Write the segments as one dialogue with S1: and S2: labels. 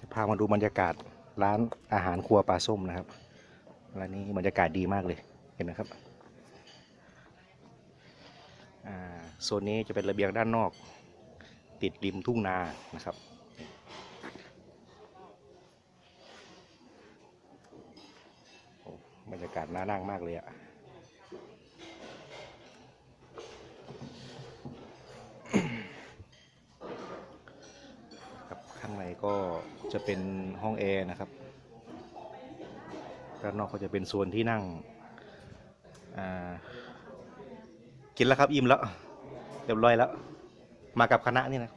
S1: จะพามาดูบรรยากาศร้านอาหารครัวปลาส้มนะครับร้านนี้บรรยากาศดีมากเลยเห็นไหมครับโซนนี้จะเป็นระเบียงด้านนอก ติดริมทุ่งนานะครับ บรรยากาศน่านั่งมากเลยอะ ครับ ข้างในก็จะเป็นห้องแอร์นะครับด้านนอกก็จะเป็นโซนที่นั่งกินแล้วครับอิ่มแล้วเรียบร้อยแล้ว มากับคณะนี่นะ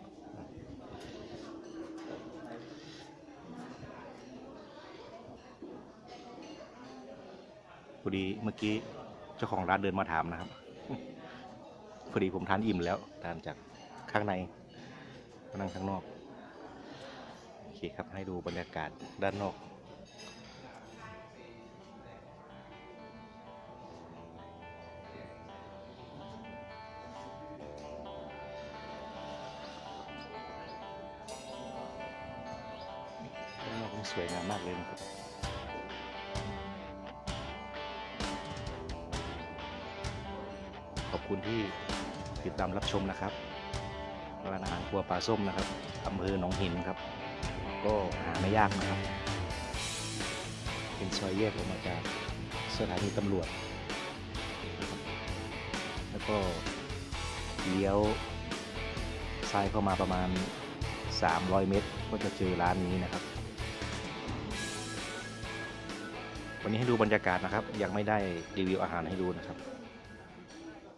S1: พอดีเมื่อกี้เจ้าของร้านเดินมาถามนะครับพอดีผมทานอิ่มแล้วทานจากข้างในนั่งข้างนอก คครับให้ดูบรรยากาศด้านนอกด้านนอกนี่สวยงามมากเลยนะครับขอบคุณที่ติดตามรับชมนะครับร้านอาหารครัวปลาส้มนะครับอำเภอหนองหินครับ ก็หาไม่ยากนะครับ เป็นซอยแยกออกมาจากสถานีตำรวจ แล้วก็เลี้ยวซ้ายเข้ามาประมาณ 300 เมตร ก็จะเจอร้านนี้นะครับ วันนี้ให้ดูบรรยากาศนะครับ ยังไม่ได้รีวิวอาหารให้ดูนะครับ